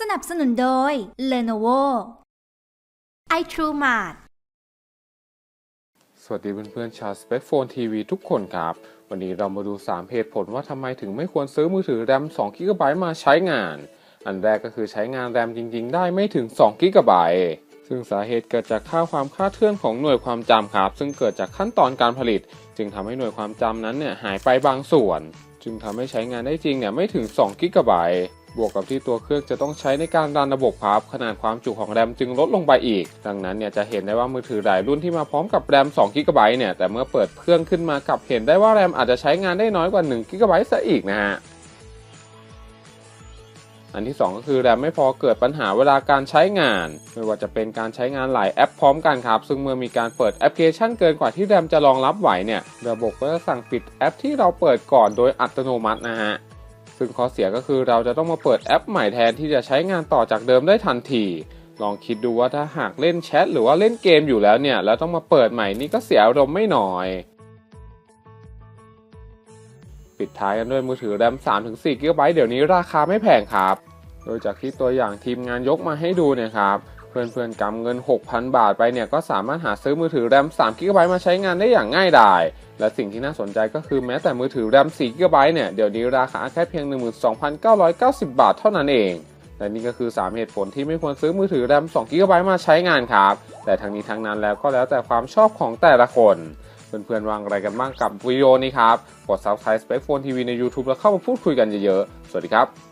สนับสนุนโดย Lenovo iTrueMart สวัสดีเพื่อนๆชาว s p e c p h o n e TV ทุกคนครับ วันนี้เรามาดู 3 เหตุผลว่าทำไมถึงไม่ควรซื้อมือถือแรม2 g b มาใช้งาน อันแรกก็คือใช้งานแรมจริง ๆ ได้ไม่ถึง2 g b ซึ่งสาเหตุเกิดจากค่าความคลาดเคลื่อนของหน่วยความจำครับ ซึ่งเกิดจากขั้นตอนการผลิต จึงทำให้หน่วยความจำนั้นเนี่ยหายไปบางส่วน จึงทำให้ใช้งานได้จริงเนี่ยไม่ถึง2 g b บวกกับที่ตัวเครื่องจะต้องใช้ในการรันระบบครับขนาดความจุของแรมจึงลดลงไปอีก ดังนั้นเนี่ยจะเห็นได้ว่ามือถือหลายรุ่นที่มาพร้อมกับแรม2 g b เนี่ยแต่เมื่อเปิดเครื่องขึ้นมากับเห็นได้ว่าแรมอาจจะใช้งานได้น้อยกว่า1 g b ซะอีกนะฮะอันที่ 2 ก็คือแรมไม่พอเกิดปัญหาเวลาการใช้งาน ไม่ว่าจะเป็นการใช้งานหลายแอปพร้อมกันครับ ซึ่งเมื่อมีการเปิดแอปพลิเคชันเกินกว่าที่แรมจะรองรับไหวเนี่ย ระบบก็จะสั่งปิดแอปที่เราเปิดก่อนโดยอัตโนมัตินะฮะ ซึ่งข้อเสียก็คือเราจะต้องมาเปิดแอปใหม่แทนที่จะใช้งานต่อจากเดิมได้ทันที ลองคิดดูว่าถ้าหากเล่นแชทหรือว่าเล่นเกมอยู่แล้วเนี่ยแล้วต้องมาเปิดใหม่นี่ก็เสียอารมณ์ไม่น้อย ปิดท้ายกันด้วยมือถือแรม 3-4 g b เดี๋ยวนี้ราคาไม่แพงครับ โดยจากที่ตัวอย่างทีมงานยกมาให้ดูเนี่ยครับเพื่อนๆกำเงิน 6,000 บาทไปเนี่ยก็สามารถหาซื้อมือถือแรม3 g b มาใช้งานได้อย่างง่ายดาย และสิ่งที่น่าสนใจก็คือแม้แต่มือถือแรม4 g b เนี่ย เดี๋ยวนี้ราคาแค่เพียง 12,990 บาทเท่านั้นเอง และนี่ก็คือ 3 เหตุผลที่ไม่ควรซื้อมือถือแรม2 g b มาใช้งานครับ แต่ทั้งนี้ทั้งนั้นแล้วก็แล้วแต่ความชอบของแต่ละคนเพื่อนๆวางอะไรกันบ้างกับวิดีโอนี้ครับ กด subscribe Spec Phone TV ใน YouTube แล้วเข้ามาพูดคุยกันเยอะๆ สวัสดีครับ